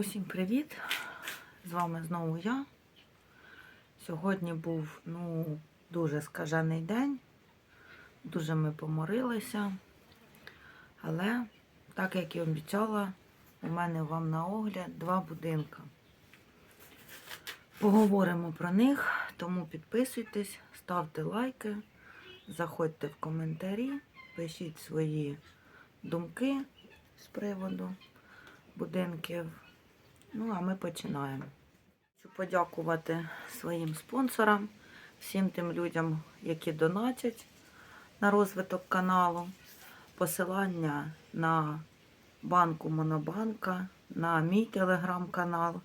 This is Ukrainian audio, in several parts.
Усім привіт! З вами знову я. Сьогодні був ну, дуже скажений день. Дуже ми поморилися. Але, так як і обіцяла, у мене вам на огляд два будинки. Поговоримо про них, тому підписуйтесь, ставте лайки, заходьте в коментарі, пишіть свої думки з приводу будинків. Ну, а ми починаємо. Хочу подякувати своїм спонсорам, всім тим людям, які донатять на розвиток каналу. Посилання на банку Монобанка, на мій телеграм-канал,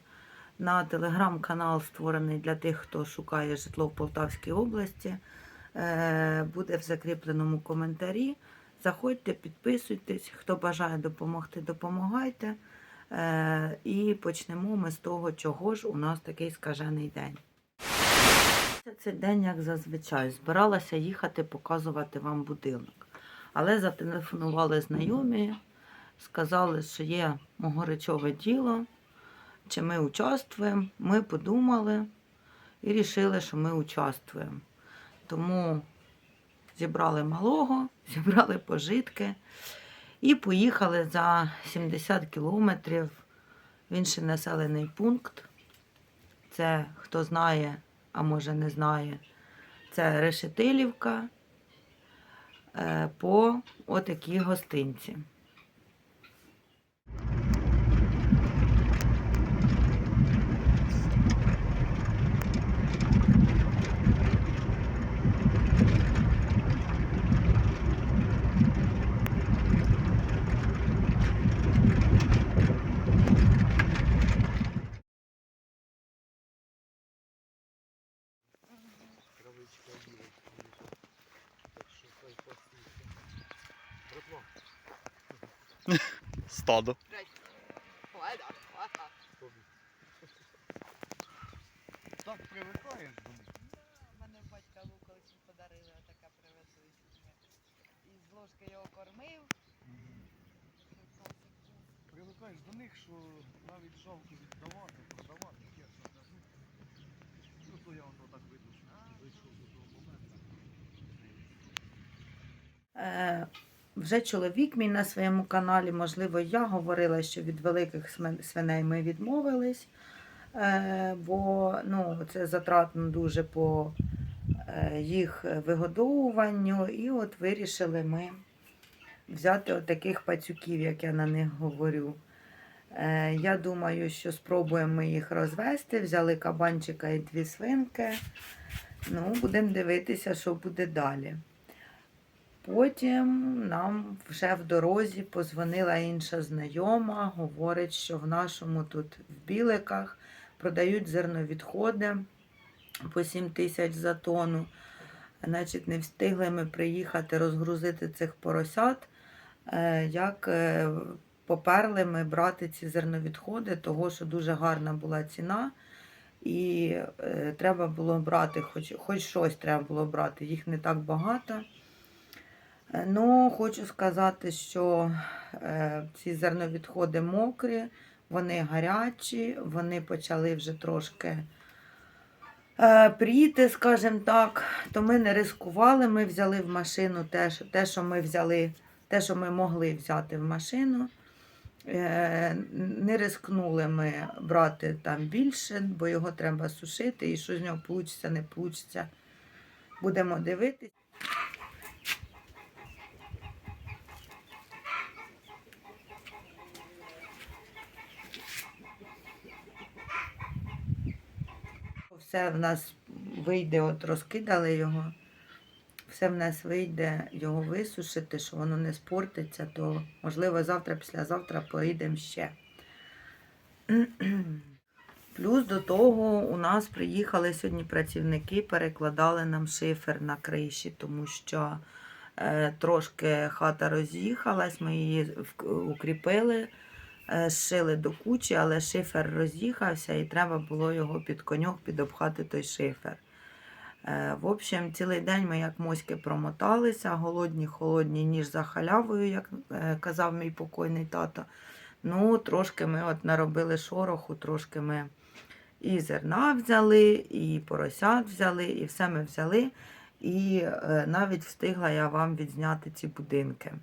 на телеграм-канал, створений для тих, хто шукає житло в Полтавській області. е, Буде в закріпленому коментарі. Заходьте, підписуйтесь. Хто бажає допомогти, допомагайте. Е, І почнемо ми з того, чого ж у нас такий скажений день. Цей день, як зазвичай, збиралася їхати показувати вам будинок. Але зателефонували знайомі, сказали, що є могоречове діло, чи ми участвуємо. Ми подумали і вирішили, що ми участвуємо. Тому зібрали малого, зібрали пожитки. І поїхали за 70 кілометрів в інший населений пункт. Це хто знає, а може не знає, це Решетилівка е, по отакій гостинці. Стадо. Так привикаєш до них. Мене батька колись подарили, така привезли. І з ложки його кормив. Привикаєш до них, що навіть жалко віддавати, продавати, чесно кажу. Ну то я воно так видно, що зайшов до того моменту. Вже чоловік мій на своєму каналі, можливо, я говорила, що від великих свиней ми відмовились, е, бо ну, це затратно дуже по е, їх вигодовуванню. І от вирішили ми взяти от таких пацюків, як я на них говорю. Е, Я думаю, що спробуємо їх розвести. Взяли кабанчика і дві свинки. Ну, будемо дивитися, що буде далі. Потім нам вже в дорозі позвонила інша знайома, говорить, що в нашому тут в Біликах продають зерновідходи по 7 тисяч за тонну. Значить, не встигли ми приїхати розгрузити цих поросят, е, як е, поперли ми брати ці зерновідходи, того що дуже гарна була ціна. І е, треба було брати, хоч, хоч щось треба було брати, їх не так багато. Ну, хочу сказати, що е, ці зерновідходи мокрі, вони гарячі, вони почали вже трошки е, пріти, скажімо так. То ми не рискували, ми взяли в машину те, те, що ми взяли, те, що ми могли взяти в машину. Е, Не рискнули ми брати там більше, бо його треба сушити, і що з нього вийде, не вийде. Будемо дивитися. Все в нас вийде, от розкидали його. Все в нас вийде його висушити, що воно не спортиться, то можливо завтра, післязавтра поїдемо ще. Плюс до того у нас приїхали сьогодні працівники, перекладали нам шифер на криші, тому що е, трошки хата роз'їхалась, ми її укріпили, е, зшили до кучі, але шифер роз'їхався і треба було його під коньок підопхати той шифер. Е, В общем, цілий день ми як моськи промоталися, голодні, холодні, ніж за халявою, як е, казав мій покойний тато. Ну, трошки ми от наробили шороху, трошки ми і зерна взяли, і поросят взяли, і все ми взяли. І навіть встигла я вам відзняти ці будинки.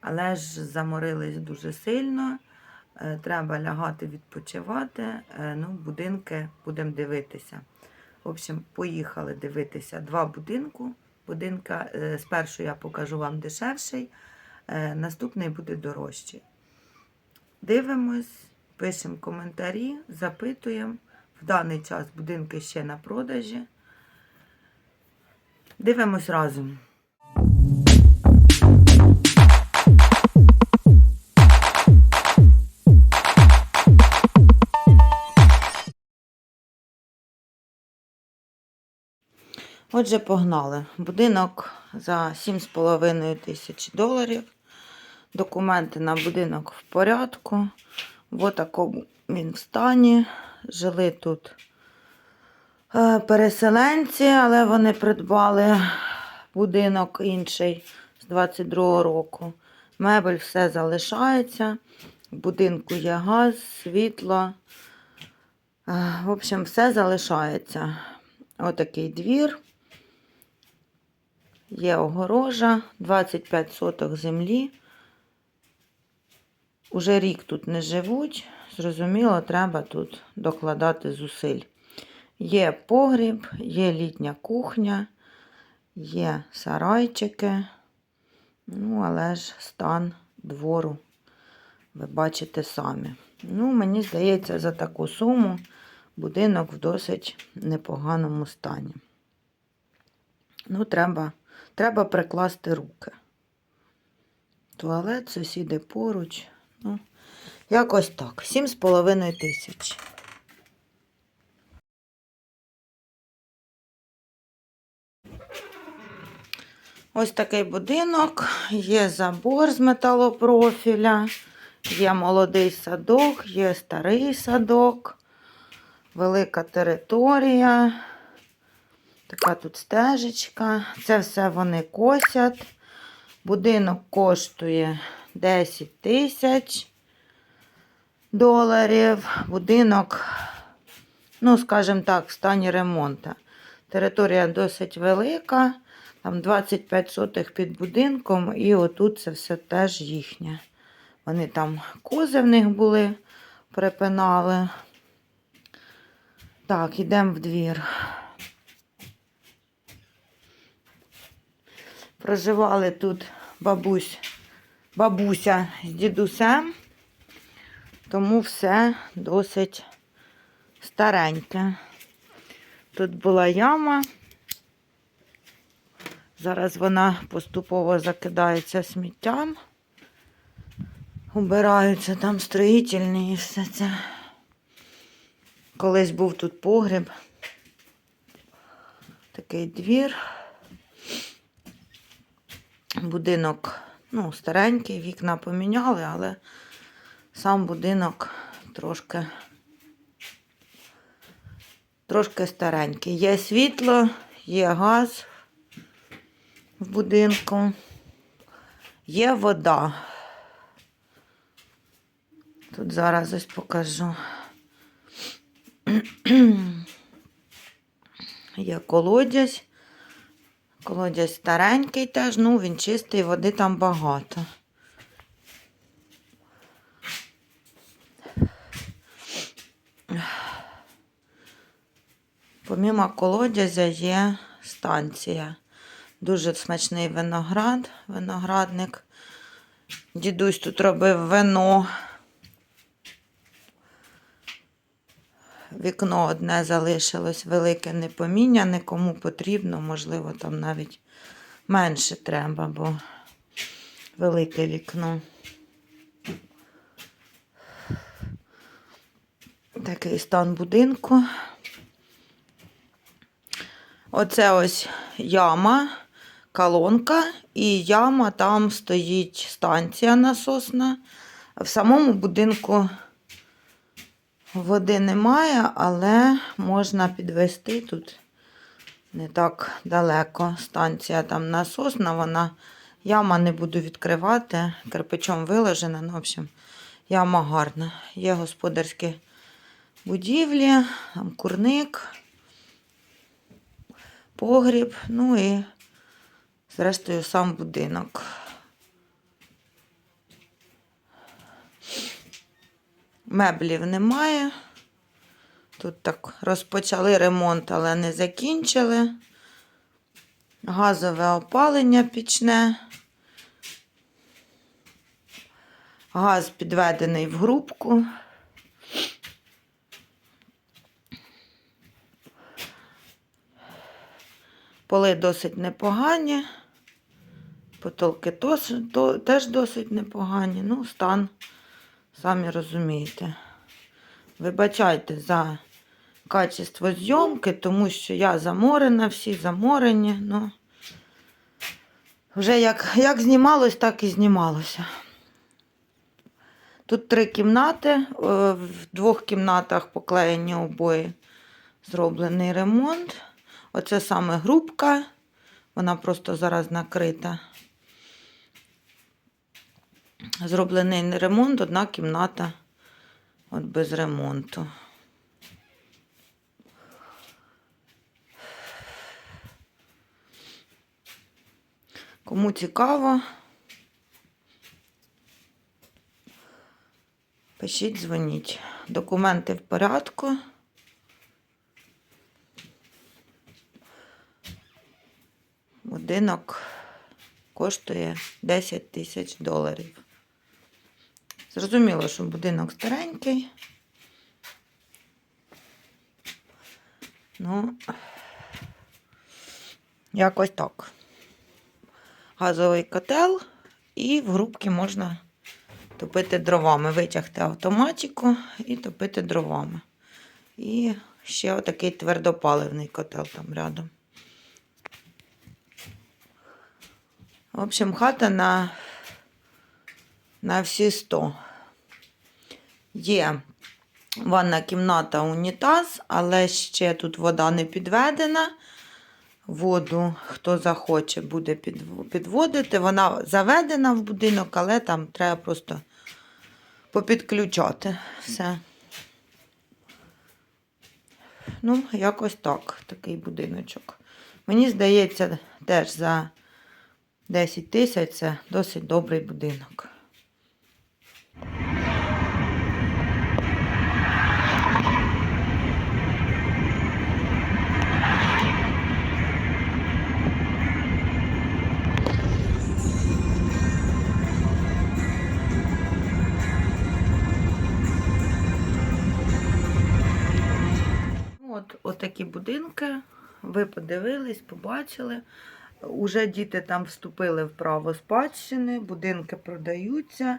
Але ж заморились дуже сильно. Е, Треба лягати відпочивати. е, Ну, будинки будемо дивитися. В общем, поїхали дивитися два будинку. Будинка е, спершу я покажу вам дешевший, наступний буде дорожчий. Дивимось, пишемо коментарі, запитуємо. В даний час будинки ще на продажі. Дивимось разом. Отже, погнали. Будинок за 7,5 тисяч доларів. Документи на будинок в порядку. В такому він в стані. Жили тут е, переселенці, але вони придбали будинок інший з 22-го року. Мебель все залишається. В будинку є газ, світло. Е, В общем, все залишається. Отакий двір. Є огорожа, 25 соток землі. Уже рік тут не живуть. Зрозуміло, треба тут докладати зусиль. Є погріб, є літня кухня, є сарайчики. Ну, але ж стан двору ви бачите самі. Ну, мені здається, за таку суму будинок в досить непоганому стані. Ну, треба, треба прикласти руки. Туалет, сусіди поруч. Ну, якось так. Сім з половиною тисяч. Ось такий будинок, є забор з металопрофіля, є молодий садок, є старий садок, велика територія. Така тут стежечка. Це все вони косять. Будинок коштує 10 тисяч доларів. Будинок, ну, скажімо так, в стані ремонту. Територія досить велика. Там 25 сотих під будинком, і отут це все теж їхнє. Вони там кози в них були, припинали. Так, йдемо в двір. Проживали тут бабусь, бабуся з дідусем, тому все досить стареньке. Тут була яма. Зараз вона поступово закидається сміттям. Убираються там строїтельні і все це. Колись був тут погріб. Такий двір. Будинок, ну, старенький, вікна поміняли, але сам будинок трошки, трошки старенький. Є світло, є газ в будинку, є вода. Тут зараз ось покажу. Є колодязь. Колодязь старенький теж, ну він чистий, води там багато. Помімо колодязя є станція. Дуже смачний виноград, виноградник. Дідусь тут робив вино. Вікно одне залишилось велике, не поміняне. Кому потрібно, можливо, там навіть менше треба, бо велике вікно. Такий стан будинку. Оце ось яма, колонка, і яма, там стоїть станція насосна. В самому будинку води немає, але можна підвести тут не так далеко. Станція там насосна, вона яма не буду відкривати, кирпичом виложена. Ну, в общем, Яма гарна. Є господарські будівлі, там курник, погріб, ну і, зрештою, сам будинок. Меблів немає. Тут так розпочали ремонт, але не закінчили. Газове опалення пічне. Газ підведений в грубку. Поли досить непогані. Потолки теж досить непогані. Ну, стан, самі розумієте. Вибачайте за качество зйомки, тому що я заморена, всі заморені. Ну, вже як, як знімалось, так і знімалося. Тут три кімнати. е, В двох кімнатах поклеєні обої, зроблений ремонт. Оце саме грубка. Вона просто зараз накрита. Зроблений ремонт, одна кімната от без ремонту. Кому цікаво, пишіть, дзвоніть. Документи в порядку. Будинок коштує 10 тисяч доларів. Зрозуміло, що будинок старенький. Ну, якось так. Газовий котел, і в грубці можна топити дровами. Витягти автоматику і топити дровами. І ще отакий твердопаливний котел там рядом. В общем, хата на, на всі 100. Є ванна кімната, унітаз, але ще тут вода не підведена. Воду, хто захоче, буде підводити. Вона заведена в будинок, але там треба просто попідключати все. Ну, якось так, такий будиночок. Мені здається, теж за 10 тисяч це досить добрий будинок. Такі будинки. Ви подивились, побачили. Уже діти там вступили в право спадщини, будинки продаються.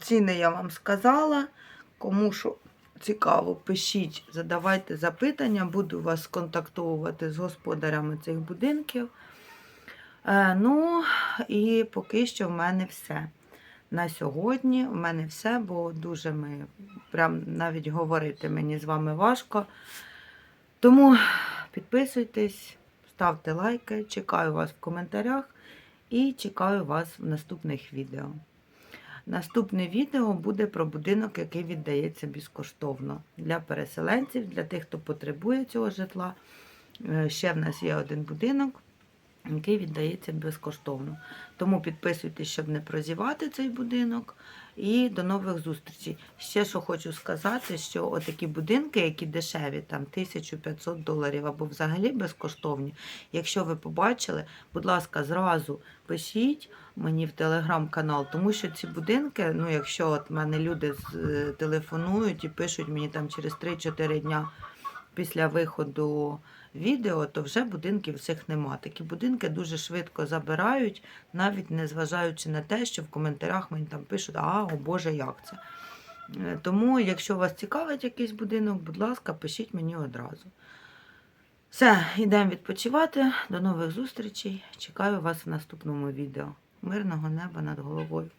Ціни я вам сказала. Кому що цікаво, пишіть, задавайте запитання, буду вас контактувати з господарями цих будинків. Е, ну, і поки що в мене все. На сьогодні в мене все, бо дуже ми прям навіть говорити мені з вами важко. Тому підписуйтесь, ставте лайки, чекаю вас в коментарях і чекаю вас в наступних відео. Наступне відео буде про будинок, який віддається безкоштовно для переселенців, для тих, хто потребує цього житла. Е, Ще в нас є один будинок, який віддається безкоштовно. Тому підписуйтесь, щоб не прозівати цей будинок. І до нових зустрічей. Ще що хочу сказати, що отакі будинки, які дешеві, там 1500 доларів або взагалі безкоштовні. Якщо ви побачили, будь ласка, зразу пишіть мені в телеграм-канал, тому що ці будинки, ну якщо от мене люди е, телефонують і пишуть мені там через 3-4 дня після виходу відео, то вже будинків цих нема. Такі будинки дуже швидко забирають, навіть не зважаючи на те, що в коментарях мені там пишуть, а, о Боже, як це. Е, Тому, якщо вас цікавить якийсь будинок, будь ласка, пишіть мені одразу. Все, йдемо відпочивати. До нових зустрічей. Чекаю вас в наступному відео. Мирного неба над головою.